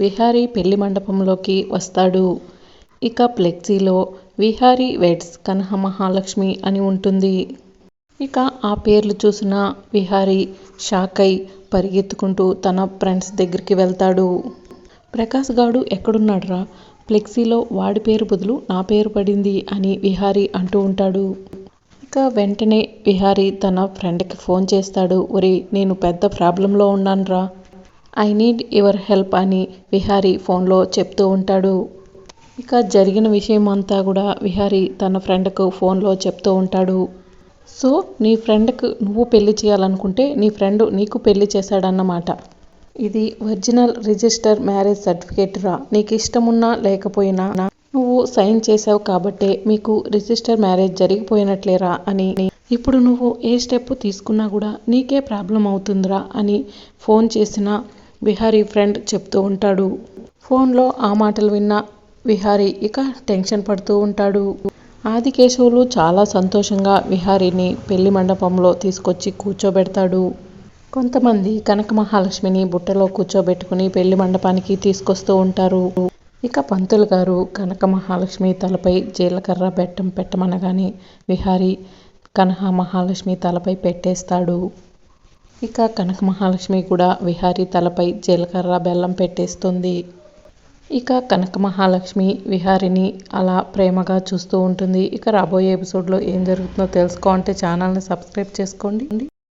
విహారీ పెళ్ళి మండపంలోకి వస్తాడు. ఇక ఫ్లెక్సీలో విహారీ వెడ్స్ కనహ మహాలక్ష్మి అని ఉంటుంది. ఇక ఆ పేర్లు చూసిన విహారీ షాక్ అయి పరిగెత్తుకుంటూ తన ఫ్రెండ్స్ దగ్గరికి వెళ్తాడు. ప్రకాష్ గాడు ఎక్కడున్నాడ్రా? ఫ్లెక్సీలో వాడి పేరు బదులు నా పేరు పడింది అని విహారీ అంటూ ఉంటాడు. ఇక వెంటనే విహారీ తన ఫ్రెండ్కి ఫోన్ చేస్తాడు. ఒరే నేను పెద్ద ప్రాబ్లంలో ఉన్నానురా. ఐ నీడ్ యువర్ హెల్ప్ అని విహారీ ఫోన్లో చెప్తూ ఉంటాడు. ఇక జరిగిన విషయం అంతా కూడా విహారీ తన ఫ్రెండ్కు ఫోన్లో చెప్తూ ఉంటాడు. సో నీ ఫ్రెండ్కు నువ్వు పెళ్ళి చేయాలనుకుంటే నీ ఫ్రెండ్ నీకు పెళ్ళి చేశాడన్నమాట. ఇది ఒరిజినల్ రిజిస్టర్ మ్యారేజ్ సర్టిఫికేట్ రా. నీకు ఇష్టమున్నా లేకపోయినా నువ్వు సైన్ చేసావు కాబట్టే మీకు రిజిస్టర్ మ్యారేజ్ జరిగిపోయినట్లేరా అని ఇప్పుడు నువ్వు ఏ స్టెప్ తీసుకున్నా కూడా నీకే ప్రాబ్లం అవుతుందిరా అని ఫోన్ చేసిన విహారీ ఫ్రెండ్ చెప్తూ ఉంటాడు. ఫోన్లో ఆ మాటలు విన్న విహారీ ఇక టెన్షన్ పడుతూ ఉంటాడు. ఆదికేశవులు చాలా సంతోషంగా విహారీని పెళ్ళి మండపంలో తీసుకొచ్చి కూర్చోబెడతాడు. కొంతమంది కనక మహాలక్ష్మిని బుట్టలో కూర్చోబెట్టుకుని పెళ్ళి మండపానికి తీసుకొస్తూ ఉంటారు. ఇక పంతులు గారు కనక మహాలక్ష్మి తలపై జీలకర్ర బెట్టం పెట్టమనగానే విహారీ కనక మహాలక్ష్మి తలపై పెట్టేస్తాడు. ఇక కనక మహాలక్ష్మి కూడా విహారీ తలపై జీలకర్ర బెల్లం పెట్టేస్తుంది. ఇక కనక మహాలక్ష్మి విహారిని అలా ప్రేమగా చూస్తూ ఉంటుంది. ఇక రాబోయే ఎపిసోడ్లో ఏం జరుగుతుందో తెలుసుకోవాలంటే ఛానల్ని సబ్స్క్రైబ్ చేసుకోండి.